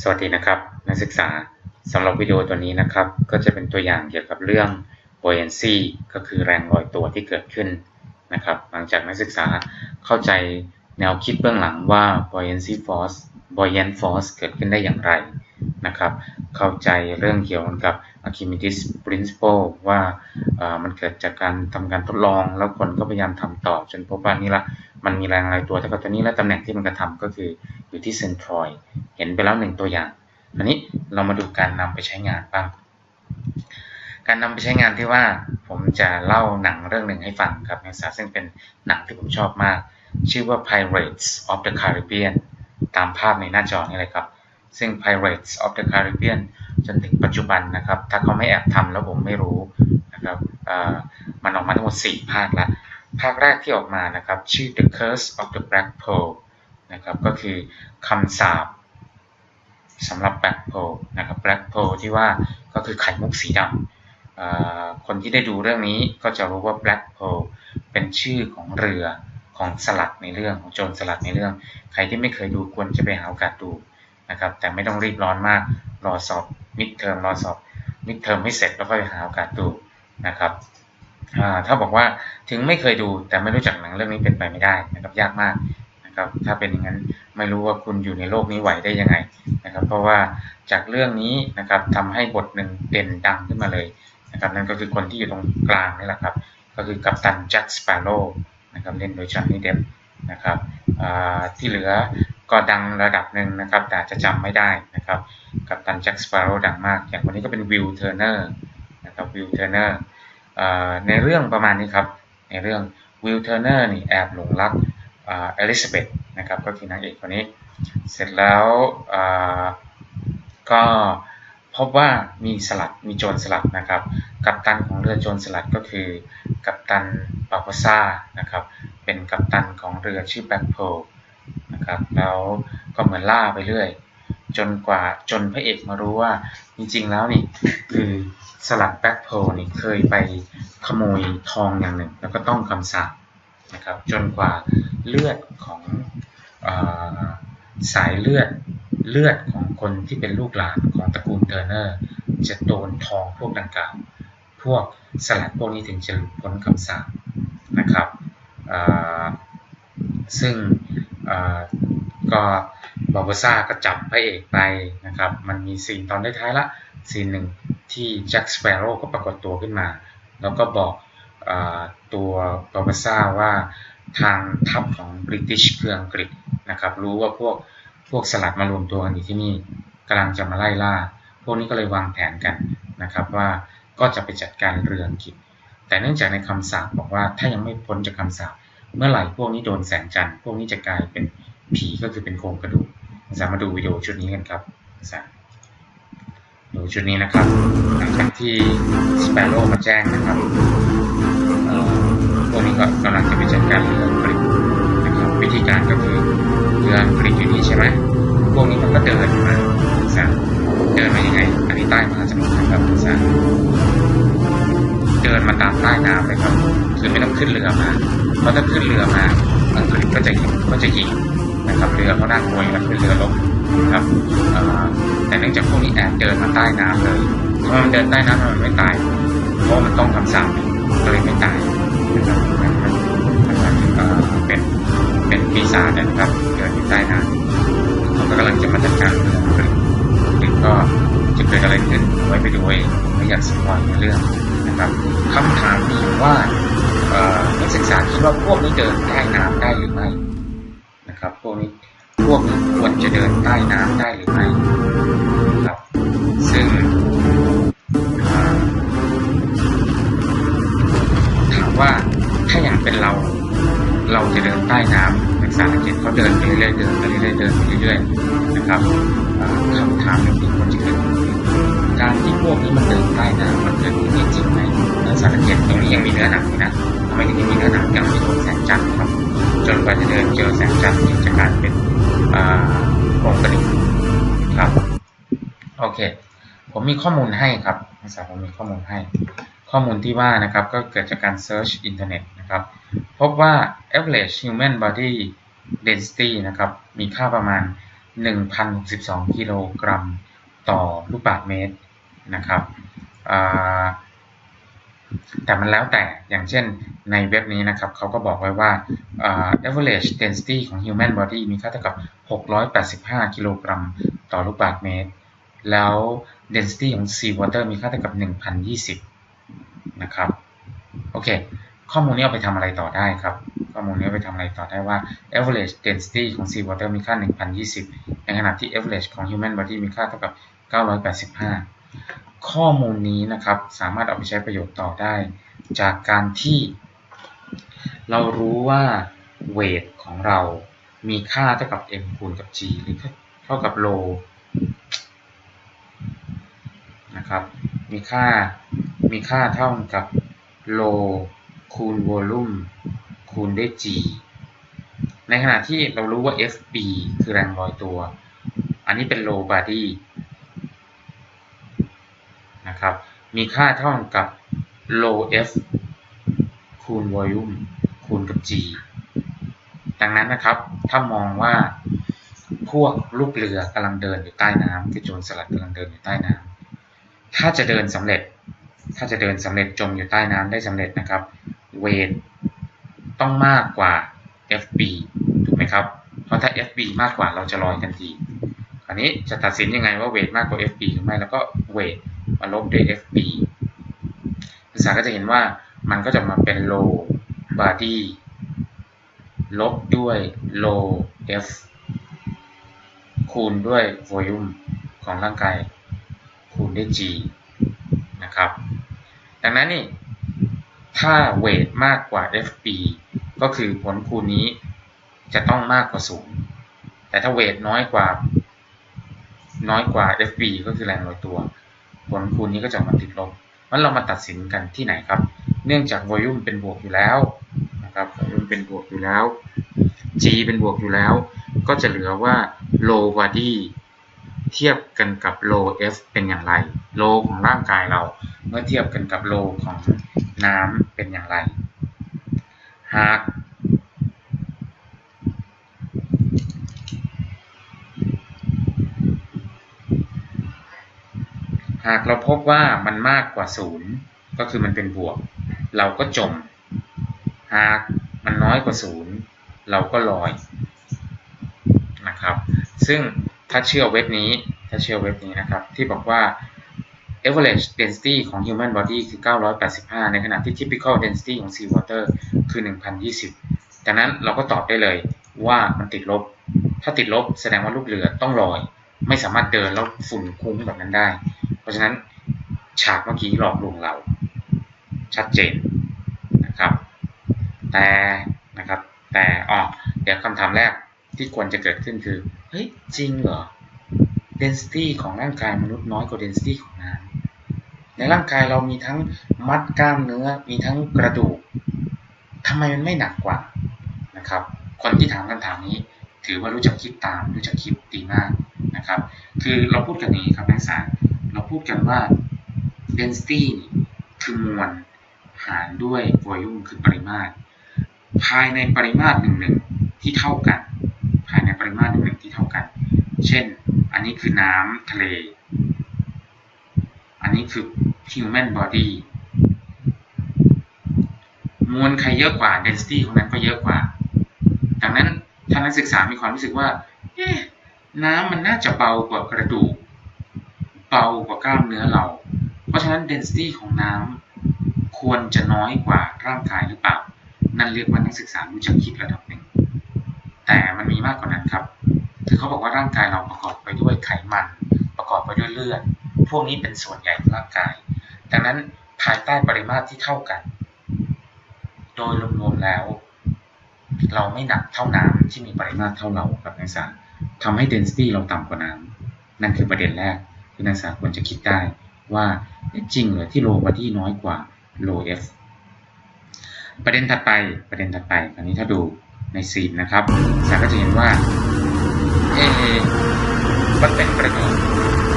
สวัสดีนะครับ นักศึกษาสำหรับวิดีโอตัวนี้นะครับ ก็จะเป็นตัวอย่างเกี่ยวกับเรื่อง buoyancy ก็คือแรงลอยตัวที่เกิดขึ้นนะครับ หลังจากนักศึกษาเข้าใจแนวคิดเบื้องหลังว่า buoyancy force buoyant force เกิดขึ้นได้อย่างไรนะครับ เข้าใจเรื่องเกี่ยวกับ Archimedes principle ว่ามันเกิดจากการทำการทดลอง แล้วคนก็พยายามทำต่อ จนพบว่านี่ละมันมีแรงลอยตัวเท่ากับตัวนี้และตำแหน่งที่มันกระทำก็คืออยู่ที่เซนทรอยเห็นไปแล้วหนึ่งตัวอย่างอันนี้เรามาดูการนำไปใช้งานบ้างการนำไปใช้งานที่ว่าผมจะเล่าหนังเรื่องหนึ่งให้ฟังครับนักศึกษาซึ่งเป็นหนังที่ผมชอบมาก ชื่อว่า Pirates of the Caribbean ตามภาพในหน้าจอนี่เลยครับ ซึ่ง Pirates of the Caribbean จนถึงปัจจุบันนะครับ ถ้าเขาไม่แอบทำแล้วผมไม่รู้นะครับมันออกมาทั้งหมด 4 ภาคแล้วภาคแรกที่ออกมานะครับ ชื่อ The Curse of the Black Pearl นะครับก็คือคำสาปสำหรับ Black Pearl นะครับ Black Pearl ที่ว่าก็คือไข่มุกสีดำคนที่ได้ดูเรื่องนี้ก็จะรู้ว่า Black Pearl เป็นชื่อของเรือของสลัดในเรื่องของโจรสลัดในเรื่อง ใครที่ไม่เคยดูควรจะไปหาโอกาสดู นะครับ แต่ไม่ต้องรีบร้อนมาก รอสอบมิดเทอมรอสอบมิดเทอมให้เสร็จแล้วค่อยหาโอกาสดูนะครับถ้าบอกว่าถึงไม่เคยดูแต่ไม่รู้จักหนังเรื่องนี้เป็นไปไม่ได้นะครับยากมากนะครับ ถ้าเป็นอย่างนั้นไม่รู้ว่าคุณอยู่ในโลกนี้ไหวได้ยังไงนะครับ เพราะว่าจากเรื่องนี้นะครับทำให้บทหนึ่งเด่นดังขึ้นมาเลยนะครับ นั่นก็คือคนที่อยู่ตรงกลางนี่แหละครับ ก็คือกัปตันแจ็คสเปโร่นะครับเล่นโดยจอห์นนี่เดฟนะครับที่เหลือ ก็ดังระดับหนึ่งนะครับ แต่จะจำไม่ได้นะครับ กัปตันแจ็คสเปโร่ดังมาก อย่างคนนี้ก็เป็นวิลเทอร์เนอร์นะครับวิลเทอร์เนอร์ในเรื่องประมาณนี้ครับ ในเรื่องวิลเทอร์เนอร์นี่แอบหลงรักเอลิซาเบธนะครับก็คือนางเอกคนนี้ เสร็จแล้วก็พบว่ามีสลัดมีโจรสลัดนะครับ กัปตันของเรือโจรสลัดก็คือ กัปตันปาโกซ่านะครับเป็นกัปตันของเรือชื่อแบ็คโพ นะครับ แล้วก็เหมือนล่าไปเรื่อย จนกว่าจนพระเอกมารู้ว่า จริงๆแล้วนี่คือสลัดแบ็คโพนี่เคยไปขโมยทองอย่างหนึ่ง แล้วก็ต้องคำสาปนะครับจนกว่าเลือดของอสายเลือดเลือดของคนที่เป็นลูกหลานของตระกูลเทอร์เนอร์ จะโดนทองพวกดังกล่าวพวกสลัดพวกนี้ถึงจะหลุดพ้นคำสาปนะครับซึ่ง ก็บาโบซ่าก็จับพระเอกไปนะครับ มันมีซีนตอนท้ายๆละซีนหนึ่งที่แจ็คสเปโร่ก็ปรากฏตัวขึ้นมา แล้วก็บอกอตัวบาโบซ่าว่าทางทัพของบริติชคืออังกฤษนะครับ รู้ว่าพวกพวกสลัดมารวมตัวกันอยู่ที่นี่กำลังจะมาไล่ล่า พวกนี้ก็เลยวางแผนกันนะครับว่าก็จะไปจัดการเรืออังกฤษ แต่เนื่องจากในคำสาปบอกว่าถ้ายังไม่พ้นจากคำสาป เมื่อไหร่พวกนี้โดนแสงจันทร์พวกนี้จะกลายเป็นผีก็คือเป็นโครงกระดูกสามารถดูวิดีโอชุดนี้กันครับสามดูชุดนี้นะครับหลังจากที่สเปโร่มาแจ้งนะครับพวกนี้ก็กำลังจะไปจัดการเรืออังกฤษนะครับวิธีการก็คือเรืออังกฤษอยู่นี่ใช่ไหมพวกนี้มันก็เดินมาสามเดินมายังไงอันนี้ใต้มหาสมุทรนะครับสามเดินมาตามใต้น้ำเลยครับคือไม่ต้องขึ้นเรือมา เพราะถ้าขึ้นเรือมาอังกฤษก็จะยิงก็จะยิงนะครับเรือเขาน่ากลัวอยู่แล้วขึ้นเรือลบนะครับแต่เนื่องจากพวกนี้แอบเดินมาใต้น้ำเลยเพราะมันเดินใต้น้ำมันไม่ตายเพราะมันต้องคำสั่งก็เลยไม่ตายนะครับเป็นเป็นปีศาจนะครับเดินอยู่ใต้น้ำเขาก็กำลังจะมาจัดการเรืออังกฤษถึงก็จะเกิดอะไรขึ้นไว้ไปดูเองไม่อยากสปอยในเรื่องนะครับ คำถามมีอยู่ว่านักศึกษาคิดว่าพวกนี้เดินใต้น้ำได้หรือไม่นะครับ พวกนี้พวกนี้ควรจะเดินใต้น้ำได้หรือไม่นะครับ ซึ่งถามว่าถ้าอย่างเป็นเราเราจะเดินใต้น้ำนักศึกษาสังเกตเขาเดินไปเรื่อยๆเดินไปเรื่อยๆเดินไปเรื่อยๆนะครับคำถามหนึ่งที่ควรจะเกิดขึ้น การที่พวกนี้มันเดินใต้น้ำมันเกิดขึ้นจริงไหมนักศึกษาสังเกตตรงนี้ยังมีเนื้อหนังนะทำไมถึงมีเนื้อหนังยังไม่โดนแสงจันทร์ครับ จนกว่าจะเดินเจอแสงจันทร์ถึงจะกลายเป็นอ่าโครงกระดูกครับ โอเค ผมมีข้อมูลให้ครับนักศึกษาผมมีข้อมูลให้ ข้อมูลที่ว่านะครับก็เกิดจากการ search อินเทอร์เน็ตนะครับ พบว่า average human body density นะครับ มีค่าประมาณ 1,062 กิโลกรัมต่อลูกบาศก์เมตร นะครับแต่มันแล้วแต่อย่างเช่นในเว็บนี้นะครับเขาก็บอกไว้ว่า average density ของ human body มีค่าเท่ากับ 685 กิโลกรัมต่อลูกบาศก์เมตร แล้ว density ของ sea water มีค่าเท่ากับ 1,020 นะครับ โอเค ข้อมูลนี้เอาไปทำอะไรต่อได้ครับ ข้อมูลนี้เอาไปทำอะไรต่อได้ว่า average density ของ sea water มีค่า 1,020 ในขณะที่ average ของ human body มีค่าเท่ากับ 985 ข้อมูลนี้นะครับสามารถเอาไปใช้ประโยชน์ต่อได้ จากการที่ เรารู้ว่า weight ของเรามีค่าเท่ากับ m คูณกับ g หรือเท่ากับ rho นะครับมีค่ามีค่าเท่ากับ rho คูณ volume คูณด้วย g ในขณะที่เรารู้ว่า fb คือแรงลอยตัว อันนี้เป็น low body นะครับ มีค่าเท่ากับ low f คูณ volume คูณกับ g ดังนั้นนะครับ ถ้ามองว่าพวกลูกเรือกำลังเดินอยู่ใต้น้ำคือโจรสลัดกำลังเดินอยู่ใต้น้ำถ้าจะเดินสำเร็จ ถ้าจะเดินสำเร็จจมอยู่ใต้น้ำได้สำเร็จนะครับ เวทต้องมากกว่า FB ถูกไหมครับ เพราะถ้า FB มากกว่าเราจะลอยทันทีคราวนี้จะตัดสินยังไงว่าเวทมากกว่า FB หรือไม่ แล้วก็เวท มาลบด้วย FB ภาษาก็จะเห็นว่ามันก็จะมาเป็น low body ลบด้วย low F คูณด้วย volume ของร่างกาย คูณด้วย G นะครับ ดังนั้นนี่ถ้าเวทมากกว่า FB ก็คือผลคูณนี้จะต้องมากกว่า 0 แต่ถ้าเวทน้อยกว่าน้อยกว่า FB ก็คือแรงลอยตัว ลคูณนี้ก็จะมาติดลบมันเรามาตัดสินกันที่ไหนครับ เนื่องจาก volume เป็นบวกอยู่แล้วนะครับ volume เป็นบวกอยู่แล้ว G เป็นบวกอยู่แล้ว ก็จะเหลือว่า low body เทียบกันกับ low F เป็นอย่างไร low ของร่างกายเรา เมื่อเทียบกันกับ low ของน้ำเป็นอย่างไร หาก หากเราพบว่ามันมากกว่าศูนย์ก็คือมันเป็นบวก เราก็จม หากมันน้อยกว่าศูนย์เราก็ลอยนะครับ ซึ่งถ้าเชื่อเว็บนี้ถ้าเชื่อเว็บนี้นะครับ ที่บอกว่า average density ของ human body คือ 985 ในขณะที่ typical density ของ sea water คือ 1020 ดังนั้นเราก็ตอบได้เลยว่ามันติดลบ ถ้าติดลบแสดงว่าลูกเรือต้องลอย ไม่สามารถเดินแล้วฝุ่นคุ้งแบบนั้นได้ เพราะฉะนั้นฉากเมื่อกี้หลอกลวงเรา ชัดเจนนะครับ แต่นะครับ แต่อ๋อเดี๋ยวคำถามแรกที่ควรจะเกิดขึ้นคือ เฮ้ย จริงเหรอ density ของร่างกายมนุษย์น้อยกว่า density ของน้ำในร่างกายเรามีทั้งมัดกล้ามเนื้อ มีทั้งกระดูกทำไมมันไม่หนักกว่านะครับ คนที่ถามคำถามนี้ ถือว่ารู้จักคิดตาม รู้จักคิดดีมากนะครับ คือเราพูดกันนี้ครับนักศึกษา เราพูดกันว่า density คือมวลหารด้วย volume คือปริมาตร ภายในปริมาตรหนึ่งหนึ่งที่เท่ากัน ภายในปริมาตรหนึ่งหนึ่งที่เท่ากัน เช่น อันนี้คือน้ำทะเล อันนี้คือ human body มวลใครเยอะกว่า density ของนั้นก็เยอะกว่า ดังนั้นถ้านักศึกษามีความรู้สึกว่า เอ๊ะน้ำมันน่าจะเบากว่ากระดูก เบากว่ากล้ามเนื้อเรา เพราะฉะนั้น density ของน้ำควรจะน้อยกว่าร่างกายหรือเปล่า นั่นเรียกว่านักศึกษารู้จักคิดระดับหนึ่ง แต่มันมีมากกว่านั้นครับ คือเขาบอกว่าร่างกายเราประกอบไปด้วยไขมัน ประกอบไปด้วยเลือด พวกนี้เป็นส่วนใหญ่ของร่างกาย ดังนั้นภายใต้ปริมาตรที่เท่ากัน โดยรวมๆแล้ว เราไม่หนักเท่าน้ำที่มีปริมาตรเท่าเราครับนักศึกษาทำให้ density เราต่ำกว่าน้ำนั่นคือประเด็นแรก ที่นักศึกษาควรจะคิดได้ว่าจริงเหรอที่ low body น้อยกว่า low F ประเด็นถัดไปประเด็นถัดไปอันนี้ถ้าดูในซีนนะครับนักศึกษาก็จะเห็นว่าเอมันเป็นกระดูก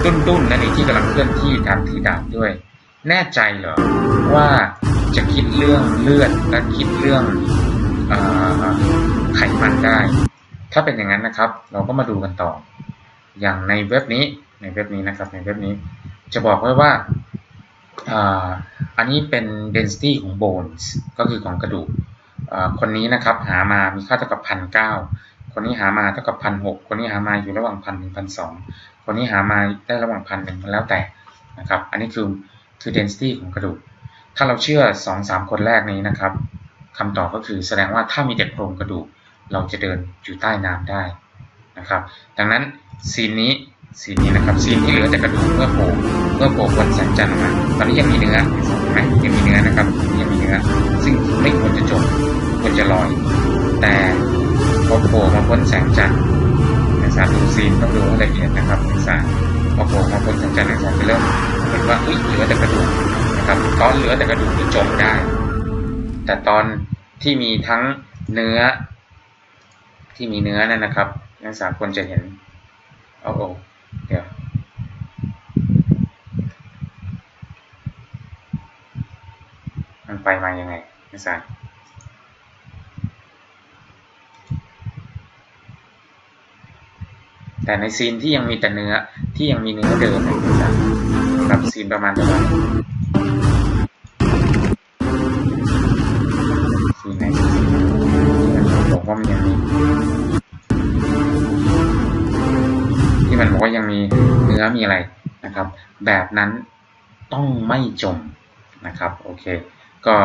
ตุ้นๆและนี่ที่กำลังเคลื่อนที่ตามถือดาบด้วย แน่ใจเหรอว่าจะคิดเรื่องเลือดและคิดเรื่องอไขมันได้ ถ้าถ้าเป็นอย่างนั้นนะครับ เราก็มาดูกันต่อ อย่างในเว็บนี้ ในเว็บนี้นะครับในเว็บนี้จะบอกไว้ว่าอ่าอันนี้เป็น density ของ bones ก็คือของกระดูกคนนี้นะครับหามามีค่าเท่ากับพันเก้าคนนี้หามาเท่ากับพันหกคนนี้หามาอยู่ระหว่างพันถึงพันสองคนนี้หามาได้ระหว่างพันหนึ่งแล้วแต่นะครับ อันนี้คือคือ density ของกระดูก ถ้าเราเชื่อสองสามคนแรกนี้นะครับคำตอบก็คือแสดงว่าถ้ามีแต่โครงกระดูก เราจะเดินอยู่ใต้น้ำได้นะครับ ดังนั้นซีนนี้ ซีนนี้นะครับซีนที่เหลือแต่กระดูกเมื่อโผล่เมื่อโผล่บนแสงจันทร์ออกมาตอนนี้ยังมีเนื้อเห็นไหมยังมีเนื้อนะครับยังมีเนื้อ ซึ่งไม่ควรจะจมควรจะลอย แต่พอโผล่มาพ้นแสงจันทร์นักศึกษาดูซีนต้องดูละเอียดนะครับนักศึกษาพอโผล่มาพ้นแสงจันทร์นักศึกษาจะเริ่มเห็นว่าอุ้ยเหลือแต่กระดูกนะครับตอนเหลือแต่กระดูกที่จมได้ แต่ตอนที่มีทั้งเนื้อที่มีเนื้อนั่นนะครับนักศึกษาควรจะเห็นโอ้โอ้เดี๋ยว มัน ไปมายังไงนักศึกษาแต่ในซีนที่ยังมีแต่เนื้อที่ยังมีเนื้อเดิมนี่ยนักศึกษาครับซีนประมาณประมาณซีนไหนซีนที่มันบอกว่ามันยังมีที่มันบอกว่ายังมีเนื้อมีอะไรนะครับ แบบนั้นต้องไม่จมนะครับ โอเค ก็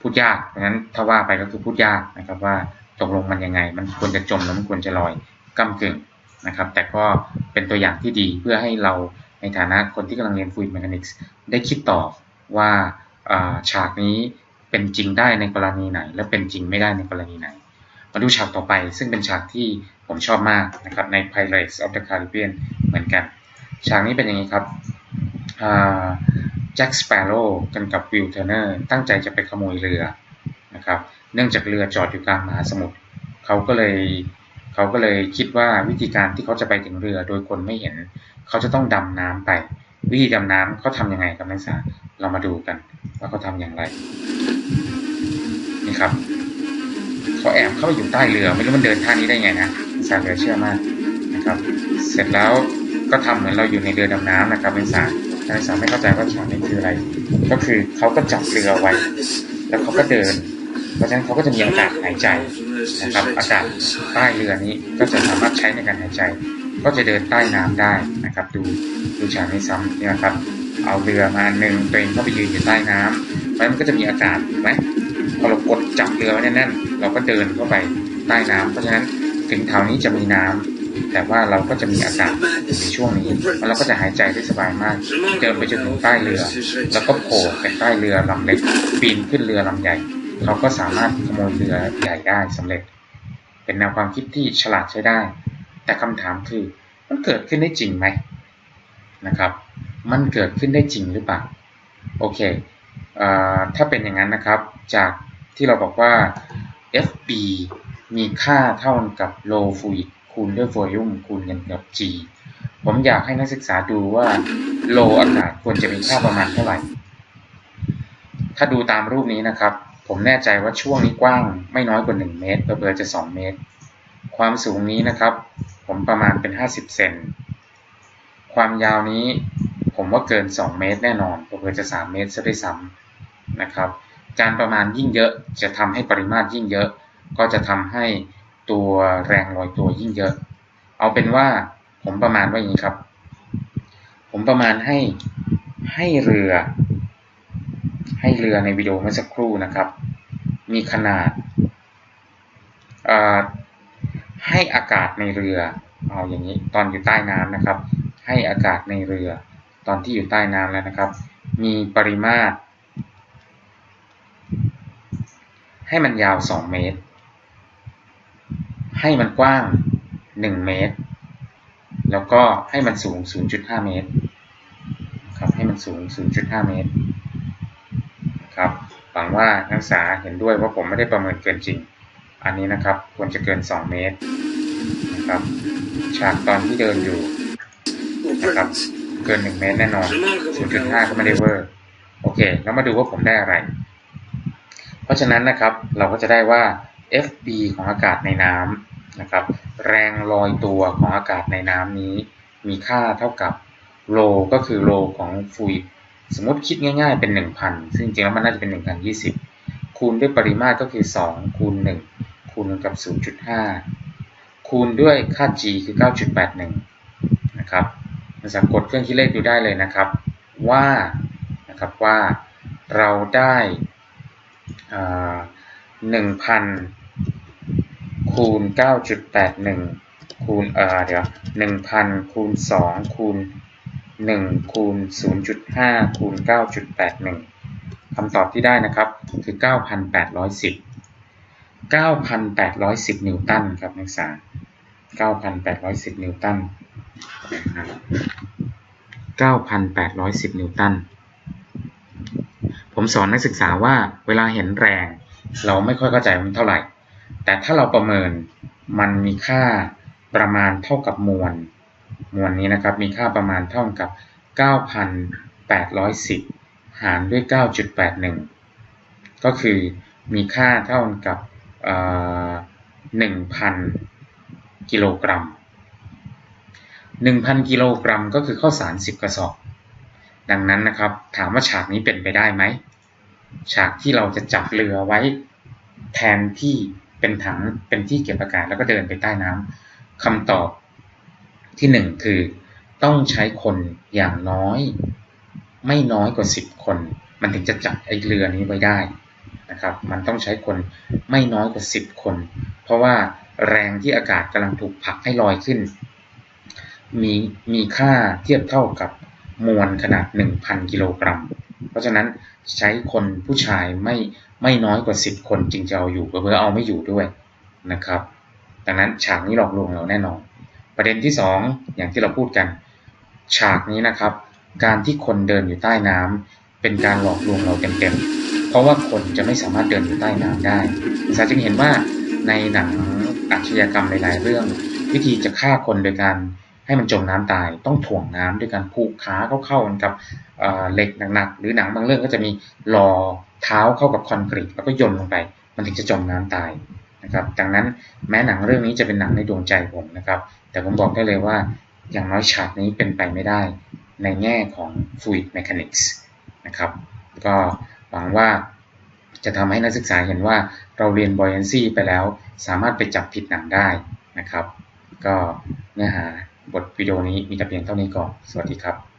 พูดยากเพราะฉะนั้นถ้าว่าไปก็คือพูดยากนะครับว่าตกลงมันยังไง มันควรจะจมแล้วมันควรจะลอยก้ากึ่งนะครับ แต่ก็เป็นตัวอย่างที่ดีเพื่อให้เราในฐานะคนที่กำลังเรียน fluid mechanics ได้คิดต่อว่าอ่าฉากนี้เป็นจริงได้ในกรณีไหน และเป็นจริงไม่ได้ในกรณีไหน มาดูฉากต่อไป ซึ่งเป็นฉากที่ผมชอบมากนะครับใน Pirates of the Caribbean เหมือนกัน ฉากนี้เป็นอย่างนี้ครับ แจ็คสเปโร่กันกับวิลเทอร์เนอร์ตั้งใจจะไปขโมยเรือนะครับ เนื่องจากเรือจอดอยู่กลางมหาสมุทรเขาก็เลยเขาก็เลยคิดว่าวิธีการที่เขาจะไปถึงเรือโดยคนไม่เห็น เขาจะต้องดำน้ำไป วิธีดำน้ำเขาทำยังไงครับนักศึกษาเรามาดูกันว่าเขาทำอย่างไรนี่ครับเขาแอบเข้าไปอยู่ใต้เรือไม่รู้มันเดินท่านี้ได้ไงนะสารเหลือเชื่อมากนะครับ เสร็จแล้วก็ทำเหมือนเราอยู่ในเรือดำน้ำนะครับนักศึกษา นักศึกษาไม่เข้าใจว่าฉากนี้คืออะไร ก็คือเขาก็จับเรือไว้ แล้วเขาก็เดิน เพราะฉะนั้นเขาก็จะมีอากาศหายใจนะครับ อากาศใต้เรือนี้ก็จะสามารถใช้ในการหายใจ ก็จะเดินใต้น้ำได้นะครับ ดูดูฉากนี้ซ้ำนี่นะครับ เอาเรือมาอันหนึ่งตัวเองเข้าไปยืนอยู่ใต้น้ำเพราะฉะนั้นมันก็จะมีอากาศถูกไหมพอเรากดจับเรือไว้แน่นๆเราก็เดินเข้าไปใต้น้ำเพราะฉะนั้นถึงแถวนี้จะมีน้ำ แต่ว่าเราก็จะมีอากาศในช่วงนี้แล้วเราก็จะหายใจได้สบายมาก เดินไปจนถึงใต้เรือ แล้วก็โผล่ไปใต้เรือลำเล็กปีนขึ้นเรือลำใหญ่เขาก็สามารถขโมยเรือใหญ่ได้สำเร็จ เป็นแนวความคิดที่ฉลาดใช้ได้ แต่คำถามคือมันเกิดขึ้นได้จริงไหมนะครับ มันเกิดขึ้นได้จริงหรือเปล่าโอเคเอ่อถ้าเป็นอย่างนั้นนะครับ จากที่เราบอกว่า FB มีค่าเท่ากับ low fluid คูณด้วย volume คูณกันกับ G ผมอยากให้นักศึกษาดูว่า low อากาศควรจะมีค่าประมาณเท่าไหร่ ถ้าดูตามรูปนี้นะครับ ผมแน่ใจว่าช่วงนี้กว้างไม่น้อยกว่า 1 เมตรเบอร์จะ2 เมตร ความสูงนี้นะครับ ผมประมาณเป็น 50 เซน ความยาวนี้ผมว่าเกิน 2 เมตรแน่นอนเบอร์จะ 3 เมตรซะด้วยซ้ำนะครับ การประมาณยิ่งเยอะจะทำให้ปริมาตรยิ่งเยอะ ก็จะทำให้ ตัวแรงลอยตัวยิ่งเยอะ เอาเป็นว่าผมประมาณว่าอย่างนี้ครับ ผมประมาณให้ให้เรือ ให้เรือในวิดีโอเมื่อสักครู่นะครับ มีขนาดให้อากาศในเรือ เอาอย่างนี้ตอนอยู่ใต้น้ำนะครับ ให้อากาศในเรือ ตอนที่อยู่ใต้น้ำแล้วนะครับ มีปริมาตร ให้มันยาว 2 เมตร ให้มันกว้าง 1 เมตร แล้วก็ให้มันสูง 0.5 เมตรครับให้มันสูง 0.5 เมตรครับหวังว่านักศึกษาเห็นด้วยว่าผมไม่ได้ประเมินเกินจริง อันนี้นะครับควรจะเกิน 2 เมตรนะครับฉากตอนที่เดินอยู่นะครับเกิน 1 เมตรแน่นอน 0.5 ก็ไม่ได้เวอร์โอเคแล้วมาดูว่าผมได้อะไร เพราะฉะนั้นนะครับเราก็จะได้ว่า FB ของอากาศในน้ำ นะครับ แรงลอยตัวของอากาศในน้ำนี้ มีค่าเท่ากับโลก็คือโลของฟลูอิดสมมติคิดง่ายๆเป็น 1,000 ซึ่งจริงๆแล้วมันน่าจะเป็น 1,020 คูณด้วยปริมาตรก็คือ 2 คูณ 1 คูณกับ 0.5 คูณด้วยค่า g คือ 9.81 นะครับมันสามารถกดเครื่องคิดเลขดูได้เลยนะครับ ว่านะครับว่าเราได้หนึ่งพัน คูณเก้าจุดแปดหนึ่งคูณเอ่อเดี๋ยวหนึ่งพันคูณสองคูณหนึ่งคูณศูนย์จุดห้าคูณเก้าจุดแปดหนึ่งคำตอบที่ได้นะครับคือเก้าพันแปดร้อยสิบเก้าพันแปดร้อยสิบนิวตันครับนักศึกษาเก้าพันแปดร้อยสิบนิวตันเก้าพันแปดร้อยสิบนิวตัน ผมสอนนักศึกษาว่าเวลาเห็นแรง เราไม่ค่อยเข้าใจมันเท่าไหร่ แต่ถ้าเราประเมินมันมีค่าประมาณเท่ากับมวล มวลนี้นะครับมีค่าประมาณเท่ากับ 9,810 หารด้วย 9.81 ก็คือมีค่าเท่ากับ1,000 กิโลกรัม 1,000 กิโลกรัมก็คือข้าวสาร 10 กระสอบ ดังนั้นนะครับถามว่าฉากนี้เป็นไปได้ไหม ฉากที่เราจะจับเรือไว้แทนที่ เป็นถังเป็นที่เก็บอากาศแล้วก็เดินไปใต้น้ำคำตอบที่หนึ่งคือ ต้องใช้คนอย่างน้อย ไม่น้อยกว่าสิบคน มันถึงจะจับไอ้เรือนี้ไว้ได้นะครับ มันต้องใช้คนไม่น้อยกว่าสิบคน เพราะว่าแรงที่อากาศกำลังถูกผลักให้ลอยขึ้น มีมีค่าเทียบเท่ากับมวลขนาด 1,000 กิโลกรัม เพราะฉะนั้นใช้คนผู้ชายไม่ไม่น้อยกว่า 10 คนจึงจะเอาอยู่เพื่อเอาไม่อยู่ด้วยนะครับ ดังนั้นฉากนี้หลอกลวงเราแน่นอน ประเด็นที่ 2 อย่างที่เราพูดกัน ฉากนี้นะครับ การที่คนเดินอยู่ใต้น้ำเป็นการหลอกลวงเราเต็มๆ เพราะว่าคนจะไม่สามารถเดินอยู่ใต้น้ำได้สาจึงเห็นว่าในหนังอาชญากรรมหลายๆ เรื่อง วิธีจะฆ่าคนโดยการ ให้มันจมน้ำตายต้องถ่วงน้ำด้วยการผูกขาเข้าๆกันกับเหล็กหนักๆหรือหนังบางเรื่องก็จะมีหล่อเท้าเข้ากับคอนกรีตแล้วก็ยนลงไป มันถึงจะจมน้ำตายนะครับดังนั้นแม้หนังเรื่องนี้จะเป็นหนังในดวงใจผมนะครับ แต่ผมบอกได้เลยว่าอย่างน้อยฉากนี้เป็นไปไม่ได้ในแง่ของ fluid mechanics นะครับก็หวังว่าจะทำให้นักศึกษาเห็นว่าเราเรียน buoyancy ไปแล้ว สามารถไปจับผิดหนังได้นะครับ ก็เนื้อหา บทวิดีโอนี้มีแต่เพียงเท่านี้ก่อน สวัสดีครับ